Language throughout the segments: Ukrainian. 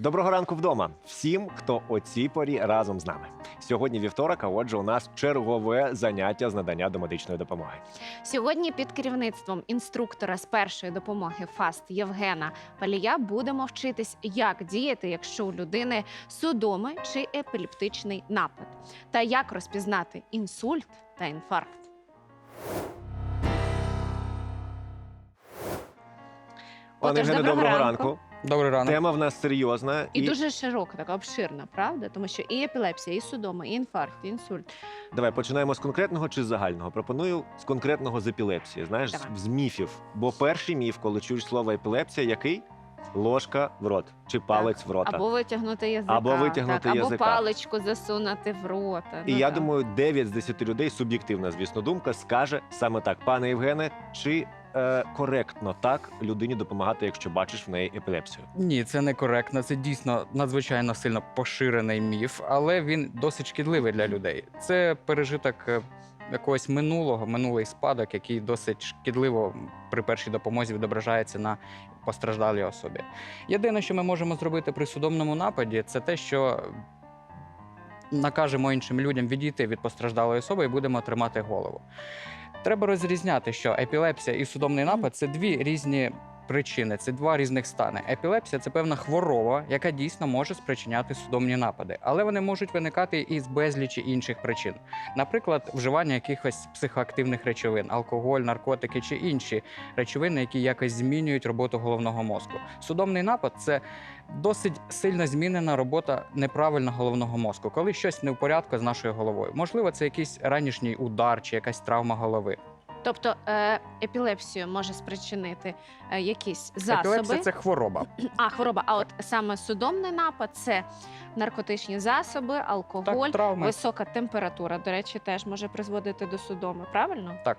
Доброго ранку вдома всім, хто о цій порі разом з нами. Сьогодні вівторок, а отже, у нас чергове заняття з надання домедичної допомоги. Сьогодні під керівництвом інструктора з першої допомоги ФАСТ Євгена Палія будемо вчитись, як діяти, якщо у людини судоми чи епілептичний напад, та як розпізнати інсульт та інфаркт. Пане Євгене, доброго доброго ранку. ранку. Добрий ранок. Тема в нас серйозна І дуже широка, така обширна, правда? Тому що і епілепсія, і судома, і інфаркт, і інсульт. давай починаємо з конкретного чи з загального. Пропоную з конкретного з епілепсії. Знаєш, з, Давай. з міфів. Бо перший міф, коли чуєш слово епілепсія, який ложка в рот чи палець в рота. Або витягнути язика, Або витягнути так, язика. або паличку засунути в рота. І Ну, я так. думаю, 9 з 10 людей, суб'єктивна, звісно, думка, скаже саме так. Пане Євгене, чи е, коректно так людині допомагати, якщо бачиш в неї епілепсію? Ні, це не коректно. Це дійсно надзвичайно сильно поширений міф, але він досить шкідливий для людей. Це пережиток е, якогось минулого, минулий спадок, який досить шкідливо при першій допомозі відображається на постраждалій особі. Єдине, що ми можемо зробити при судомному нападі, це те, що накажемо іншим людям відійти від постраждалої особи і будемо тримати голову. Треба розрізняти, що епілепсія і судомний напад це дві різні причини, це два різних стани. Епілепсія це певна хвороба, яка дійсно може спричиняти судомні напади, але вони можуть виникати із безлічі інших причин. Наприклад, вживання якихось психоактивних речовин, алкоголь, наркотики чи інші речовини, які якось змінюють роботу головного мозку. Судомний напад це досить сильно змінена робота неправильно головного мозку, коли щось не в порядку з нашою головою. Можливо, це якийсь ранішній удар чи якась травма голови. Тобто е, епілепсію може спричинити е, якісь засоби. Епілепсія це хвороба. А, хвороба. А от саме судомний напад це наркотичні засоби, алкоголь, Так, травми. висока температура. До речі, теж може призводити до судоми, правильно? Так.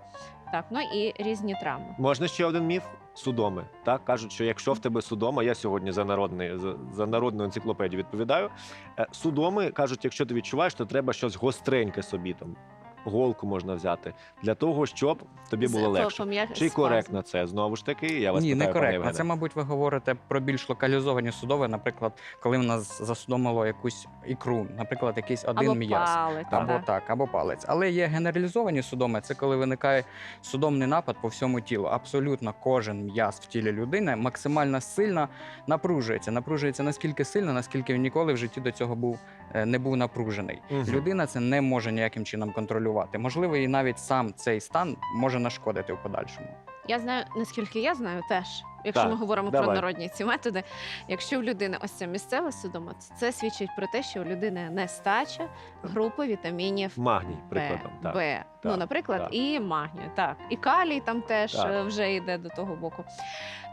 Так, ну і різні травми. Можна ще один міф? Судоми. Так кажуть, що якщо в тебе судома, я сьогодні за народний за, за народну енциклопедію відповідаю. е, Судоми кажуть, якщо ти відчуваєш, то треба щось гостреньке собі там. Голку можна взяти для того, щоб тобі було З- легше. пом'я- Чи спазм. коректно це? Знову ж таки, я вас Ні, питаю, не пане коректно. Євгене. Це, мабуть, ви говорите про більш локалізовані судови, наприклад, коли в нас засудомило якусь ікру, наприклад, якийсь один Або м'яз. палець. Або так. так, або палець. Але є генералізовані судоми, це коли виникає судомний напад по всьому тілу. Абсолютно кожен м'яз в тілі людини максимально сильно напружується. Напружується наскільки сильно, наскільки він ніколи в житті до цього був е, не був напружений. Мгм. Людина це не може ніяким чином контролювати. Можливо, і навіть сам цей стан може нашкодити в подальшому. Я знаю, наскільки я знаю, теж. Якщо Так, ми говоримо давай. про народні ці методи, якщо в людини ось ця місцева судома, це свідчить про те, що у людини нестача групи вітамінів Магній, Б, прикладом. Так. Б. ну, наприклад, так. і магнію, так. І калій там теж Так. е, вже йде до того боку.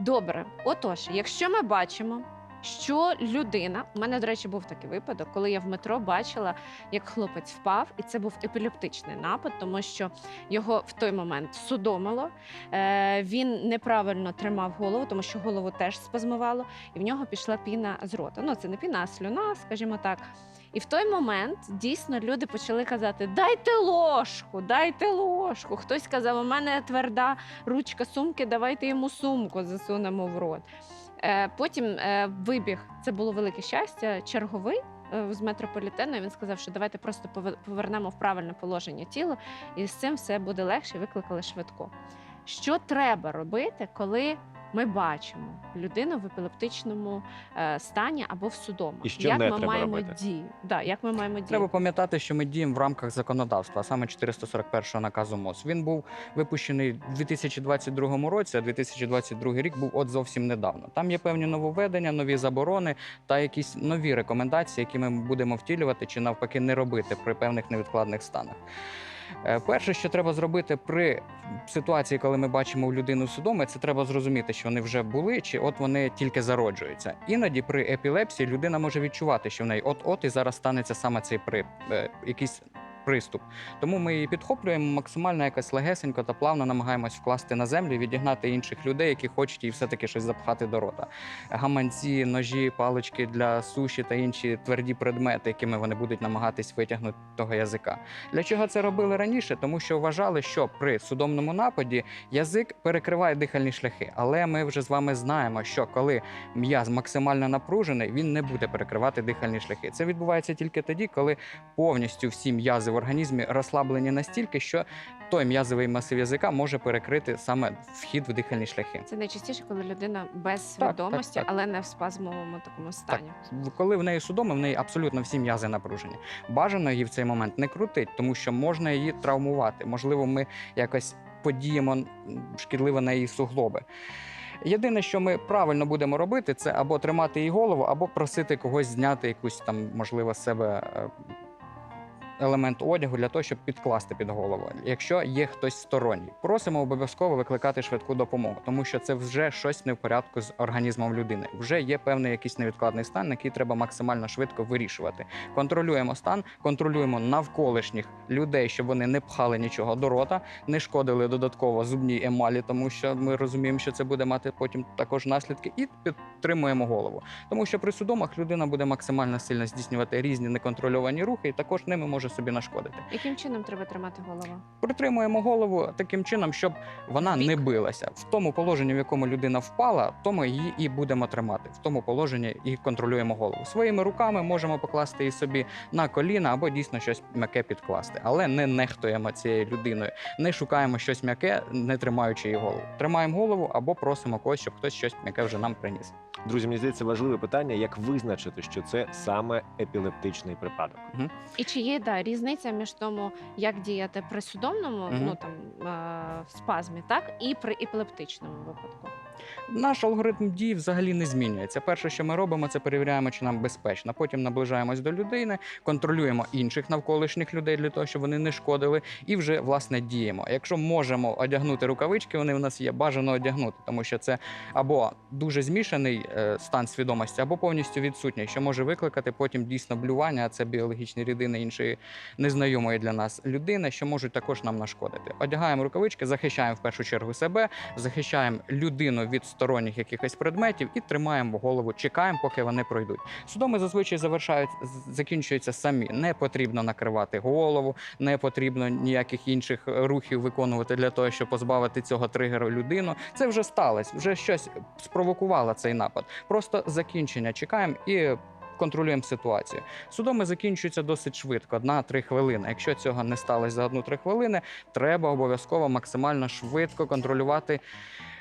Добре, отож, якщо ми бачимо, що людина, у мене, до речі, був такий випадок, коли я в метро бачила, як хлопець впав, і це був епілептичний напад, тому що його в той момент судомило. Е, він неправильно тримав голову, тому що голову теж спазмувало, і в нього пішла піна з рота. Ну, це не піна, а слюна, скажімо так. І в той момент дійсно люди почали казати: Дайте ложку, дайте ложку. Хтось казав, у мене тверда ручка сумки, давайте йому сумку засунемо в рот. Е, потім е, вибіг, це було велике щастя, черговий. е, З метрополітену він сказав, що давайте просто пове- повернемо в правильне положення тіло, і з цим все буде легше. Викликали швидко. Що треба робити, коли ми бачимо людину в епілептичному е, стані або в судому? І що як не ми треба маємо робити? дії? Да, як ми маємо діяти? Треба пам'ятати, що ми діємо в рамках законодавства, а саме 441 наказу МОЗ. Він був випущений у 2022 році, а 2022 рік був от зовсім недавно. Там є певні нововведення, нові заборони та якісь нові рекомендації, які ми будемо втілювати чи навпаки не робити при певних невідкладних станах. Е, Перше, що треба зробити при ситуації, коли ми бачимо у людину судоми, це треба зрозуміти, що вони вже були, чи от вони тільки зароджуються. Іноді при епілепсії людина може відчувати, що в неї от-от і зараз станеться саме цей при е, якийсь приступ. Тому ми її підхоплюємо максимально якось легесенько та плавно намагаємось вкласти на землю, відігнати інших людей, які хочуть їй все-таки щось запхати до рота. Гаманці, ножі, палички для суші та інші тверді предмети, якими вони будуть намагатись витягнути того язика. Для чого це робили раніше? Тому що вважали, що при судомному нападі язик перекриває дихальні шляхи. Але ми вже з вами знаємо, що коли м'яз максимально напружений, він не буде перекривати дихальні шляхи. Це відбувається тільки тоді, коли повністю всі м'язи в організмі розслаблені настільки, що той м'язовий масив язика може перекрити саме вхід в дихальні шляхи. Це найчастіше, коли людина без свідомості, так, так. але не в спазмовому такому стані. В- Коли в неї судоми, в неї абсолютно всі м'язи напружені. Бажано її в цей момент не крутить, тому що можна її травмувати. Можливо, ми якось подіємо шкідливо на її суглоби. Єдине, що ми правильно будемо робити, це або тримати її голову, або просити когось зняти якусь там, можливо, себе. Елемент одягу для того, щоб підкласти під голову, якщо є хтось сторонній, просимо обов'язково викликати швидку допомогу, тому що це вже щось не в порядку з організмом людини. Вже є певний якийсь невідкладний стан, який треба максимально швидко вирішувати. Контролюємо стан, контролюємо навколишніх людей, щоб вони не пхали нічого до рота, не шкодили додатково зубній емалі, тому що ми розуміємо, що це буде мати потім також наслідки, і підтримуємо голову. Тому що при судомах людина буде максимально сильно здійснювати різні неконтрольовані рухи, і також ними може собі нашкодити. Яким чином треба тримати голову? Притримуємо голову таким чином, щоб вона не билася. В тому положенні, в якому людина впала, то ми її і будемо тримати. В тому положенні і контролюємо голову. Своїми руками можемо покласти її собі на коліна або дійсно щось м'яке підкласти, але не нехтуємо цією людиною, не шукаємо щось м'яке, не тримаючи її голову. Тримаємо голову або просимо когось, щоб хтось щось м'яке вже нам приніс. Друзі, мені здається, важливе питання, як визначити, що це саме епілептичний припадок. І чи є да, різниця між тому, як діяти при судомному, Мгм. ну там е, спазмі, так і при епілептичному випадку? Наш алгоритм дій взагалі не змінюється. Перше, що ми робимо, це перевіряємо, чи нам безпечно. Потім наближаємось до людини, контролюємо інших навколишніх людей для того, щоб вони не шкодили, і вже власне діємо. Якщо можемо одягнути рукавички, вони в нас є бажано одягнути, тому що це або дуже змішаний стан свідомості, або повністю відсутній, що може викликати потім дійсно блювання. а Це біологічні рідини іншої незнайомої для нас людини, що можуть також нам нашкодити. Одягаємо рукавички, захищаємо в першу чергу себе, захищаємо людину від сторонніх якихось предметів і тримаємо голову, чекаємо, поки вони пройдуть. Судоми зазвичай завершають закінчуються самі. Не потрібно накривати голову, не потрібно ніяких інших е, рухів виконувати для того, щоб позбавити цього тригеру людину. Це вже сталося, вже щось спровокувало цей напад. Просто закінчення чекаємо і. Контролюємо ситуацію. Судоми закінчуються досить швидко, одна-три хвилини. Якщо цього не сталося за одну-три хвилини, треба обов'язково максимально швидко контролювати е,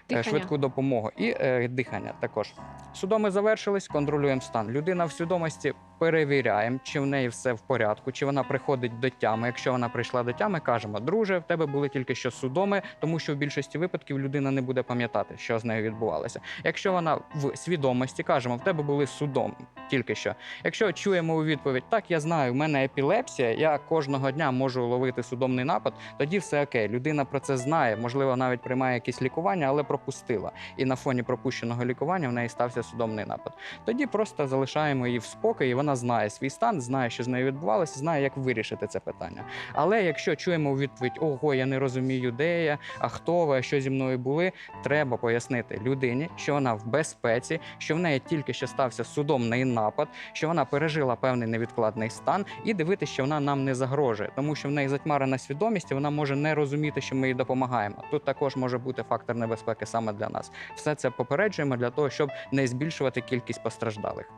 Дихання. швидку допомогу і е, дихання також. Судоми завершились, контролюємо стан. Людина в свідомості перевіряємо, чи в неї все в порядку, чи вона приходить до тями. Якщо вона прийшла до тями, кажемо, друже, в тебе були тільки що судоми, тому що в більшості випадків людина не буде пам'ятати, що з нею відбувалося. Якщо вона в свідомості, кажемо, в тебе були судом тільки що. Якщо чуємо у відповідь, так я знаю, в мене епілепсія, я кожного дня можу ловити судомний напад, тоді все окей. Людина про це знає, можливо, навіть приймає якісь лікування, але пропустила. І на фоні пропущеного лікування в неї стався судомний напад. Тоді просто залишаємо її в спокої. Вона знає свій стан, знає, що з нею відбувалося, знає, як вирішити це питання. Але якщо чуємо відповідь, ого, я не розумію, де я, а хто ви, а що зі мною були, треба пояснити людині, що вона в безпеці, що в неї тільки що стався судомний напад, що вона пережила певний невідкладний стан, і дивитися, що вона нам не загрожує, тому що в неї затьмарена свідомість, і вона може не розуміти, що ми їй допомагаємо. Тут також може бути фактор небезпеки саме для нас. Все це попереджуємо для того, щоб не збільшувати кількість постраждалих.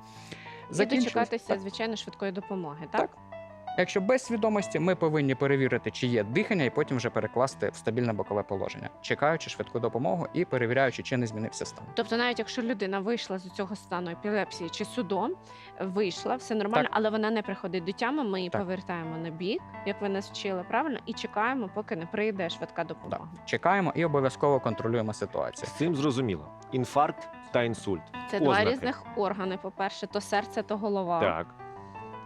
І Закінчилось- дочекатися, Так. звичайно, швидкої допомоги, так? Так. Якщо без свідомості, ми повинні перевірити, чи є дихання, і потім вже перекласти в стабільне бокове положення, чекаючи швидку допомогу і перевіряючи, чи не змінився стан. Тобто, навіть якщо людина вийшла з цього стану епілепсії чи судом, вийшла, все нормально, але вона не приходить до тями, ми її Так. повертаємо на бік, як ви нас вчили, правильно, і чекаємо, поки не прийде швидка допомога. Чекаємо і обов'язково контролюємо ситуацію. З цим зрозуміло. Інфаркт та інсульт. Це два різних органи. По перше, то серце, то голова. Так.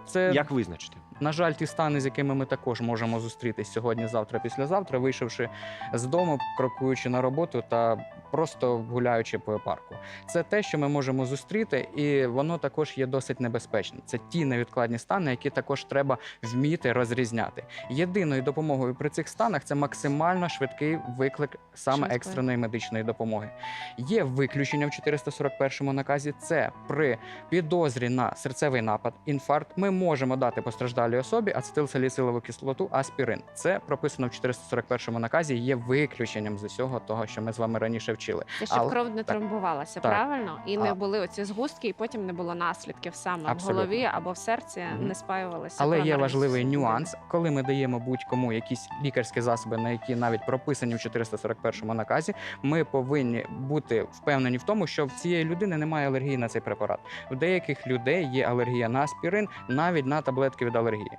Це Як визначити? На жаль, ті стани, з якими ми також можемо зустрітись сьогодні, завтра, післязавтра, вийшовши з дому, крокуючи на роботу та просто гуляючи по парку. Це те, що ми можемо зустріти, і воно також є досить небезпечним. Це ті невідкладні стани, які також треба вміти розрізняти. Єдиною допомогою при цих станах це максимально швидкий виклик саме екстреної медичної допомоги. Є виключення в 441 наказі. Це при підозрі на серцевий напад, інфаркт. Ми можемо дати постраждалій особі ацетилсаліцилову кислоту, аспірин. Це прописано в 441 наказі. Є виключенням з усього того, що ми з вами раніше вчили. Це щоб Але- кров не так. тромбувалася, Так. правильно? І не були оці згустки, і потім не було наслідків саме Абсолютно. в голові або в серці, Мгм. не спаювалися. Але є важливий нюанс, коли ми даємо будь-кому якісь лікарські засоби, на які навіть прописані в 441 наказі, ми повинні бути впевнені в тому, що в цієї людини немає алергії на цей препарат. У деяких людей є алергія на аспірин, навіть на таблетки від алергії.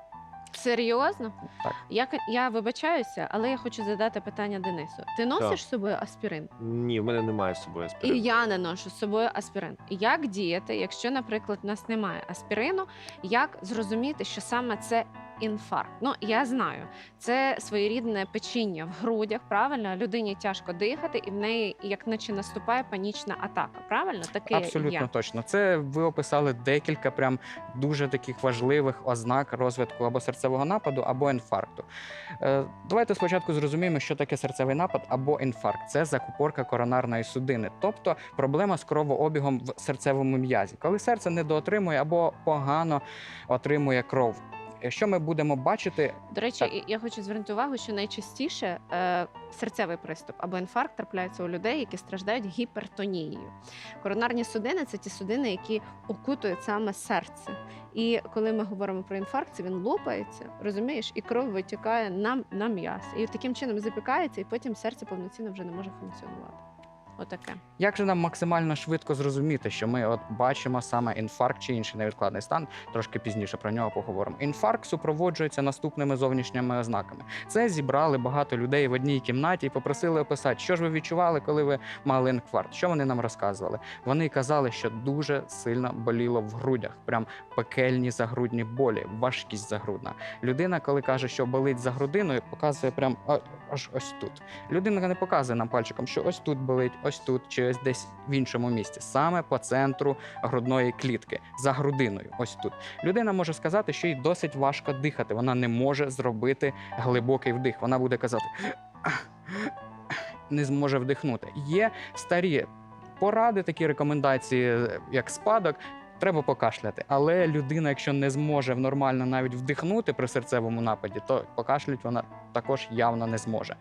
Серйозно? Так. Я, я вибачаюся, але я хочу задати питання Денису. Ти носиш з собою аспірин? Ні, в мене немає з собою І аспірину. я не ношу з собою аспірин. Як діяти, якщо, наприклад, у нас немає аспірину, як зрозуміти, що саме це інфаркт? Ну я знаю, це своєрідне печіння в грудях. Правильно, людині тяжко дихати, і в неї як наче наступає панічна атака. Правильно, таке Абсолютно є. точно. Це ви описали декілька прям дуже таких важливих ознак розвитку або серцевого нападу, або інфаркту. Е, давайте спочатку зрозуміємо, що таке серцевий напад або інфаркт. Це закупорка коронарної судини, тобто проблема з кровообігом в серцевому м'язі, коли серце недоотримує або погано отримує кров. Е, Що ми будемо бачити До речі, Так. і- я хочу звернути увагу, що найчастіше е, серцевий приступ або інфаркт трапляється у людей, які страждають гіпертонією. Коронарні судини це ті судини, які окутують саме серце. І коли ми говоримо про інфаркт, це він лопається, розумієш, і кров витікає на, на м'яз. І таким чином запікається, і потім серце повноцінно вже не може функціонувати. Отаке. Як же нам максимально швидко зрозуміти, що ми от бачимо саме інфаркт чи інший невідкладний стан? Трошки пізніше про нього поговоримо. Інфаркт супроводжується наступними зовнішніми ознаками. Це зібрали багато людей в одній кімнаті і попросили описати, що ж ви відчували, коли ви мали інфаркт. Що вони нам розказували? Вони казали, що дуже сильно боліло в грудях, прям пекельні загрудні болі, важкість загрудна. Людина, коли каже, що болить за грудиною, показує прям аж ось тут. Людина не показує нам пальчиком, що ось тут болить, ось тут, чи ось десь в іншому місці, саме по центру грудної клітки, за грудиною. Ось тут. Людина може сказати, що їй досить важко дихати. Вона не може зробити глибокий вдих. Вона буде казати. Не зможе вдихнути. Є старі поради, такі рекомендації, як спадок. Треба покашляти, але людина, якщо не зможе нормально навіть вдихнути при серцевому нападі, то покашлять вона також явно не зможе.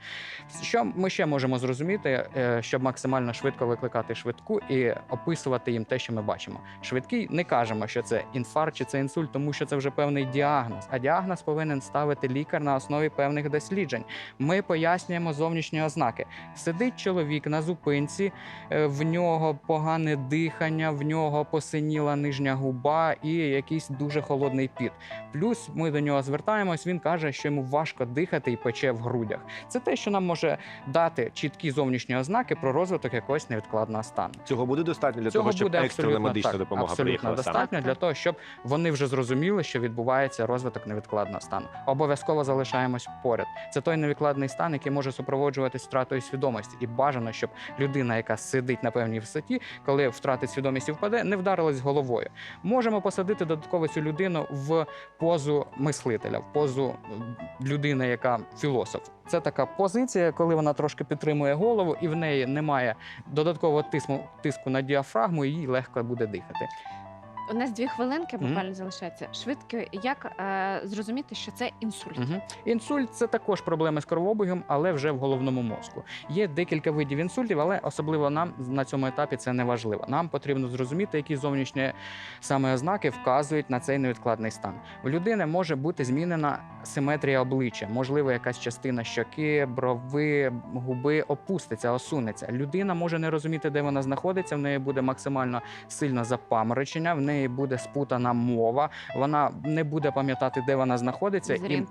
Що ми ще можемо зрозуміти, е, щоб максимально швидко викликати швидку і описувати їм те, що ми бачимо. Швидкий не кажемо, що це інфаркт чи це інсульт, тому що це вже певний діагноз. А діагноз повинен ставити лікар на основі певних досліджень. Ми пояснюємо зовнішні ознаки. Сидить чоловік на зупинці, е, в нього погане дихання, в нього посиніла нижня губа і якийсь дуже холодний піт. Плюс ми до нього звертаємось. Він каже, що йому важко дихати і пече в грудях. Це те, що нам може дати чіткі зовнішні ознаки про розвиток якогось невідкладного стану. Цього буде достатньо для Цього того, щоб буде екстрена абсолютно медична так, допомога абсолютно приїхала достатньо Так, для того, щоб вони вже зрозуміли, що відбувається розвиток невідкладного стану. Обов'язково залишаємось поряд. Це той невідкладний стан, який може супроводжуватись втратою свідомості, і бажано, щоб людина, яка сидить на певній висоті, коли втратить свідомість і впаде, не вдарилась головою. Можемо посадити додатково цю людину в позу мислителя, в позу людини, яка філософ. Це така позиція, коли вона трошки підтримує голову, і в неї немає додаткового тиску, тиску на діафрагму, і їй легко буде дихати. У нас дві хвилинки Мгм. буквально залишається. Швидко, як е, зрозуміти, що це інсульт? Угу. Інсульт це також проблеми з кровообігом, але вже в головному мозку. Є декілька видів інсультів, але особливо нам на цьому етапі це не важливо. Нам потрібно зрозуміти, які зовнішні саме ознаки вказують на цей невідкладний стан. У людини може бути змінена симетрія обличчя, можливо, якась частина щоки, брови, губи опуститься, осунеться. Людина може не розуміти, де вона знаходиться. В неї буде максимально сильно запаморочення, в неї неї буде спутана мова, вона не буде пам'ятати, де вона знаходиться, і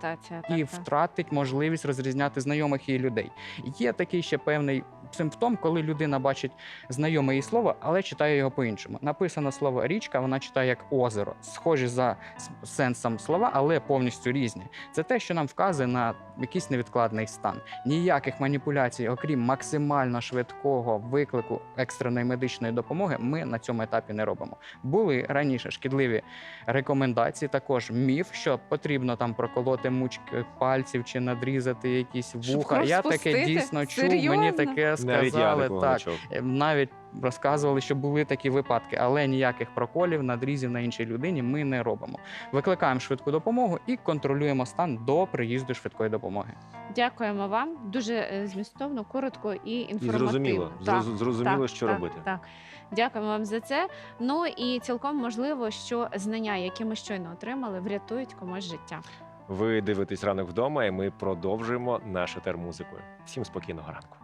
і втратить можливість розрізняти знайомих її людей. Є такий ще певний симптом, коли людина бачить знайоме їй слово, але читає його по-іншому. Написано слово річка, вона читає як озеро, схожі за сенсом слова, але повністю різні. Це те, що нам вказує на якийсь невідкладний стан. Ніяких маніпуляцій, окрім максимально швидкого виклику екстреної медичної допомоги, ми на цьому етапі не робимо. Були раніше шкідливі рекомендації, також міф, що потрібно там проколоти мучки пальців чи надрізати якісь Щоб вуха. кров Я таке дійсно чув. Мені таке Навіть я сказали. Так. Е, навіть розказували, що були такі випадки, але ніяких проколів, надрізів на іншій людині ми не робимо. Викликаємо швидку допомогу і контролюємо стан до приїзду швидкої допомоги. Дякуємо вам. Дуже е, змістовно, коротко і І інформативно. зрозуміло, Так, зрозуміло, так, що так, робити. Так. Дякуємо вам за це. Ну і цілком можливо, що знання, які ми щойно отримали, врятують комусь життя. Ви дивитесь ранок вдома, і ми продовжуємо наш етер музикою. Всім спокійного ранку.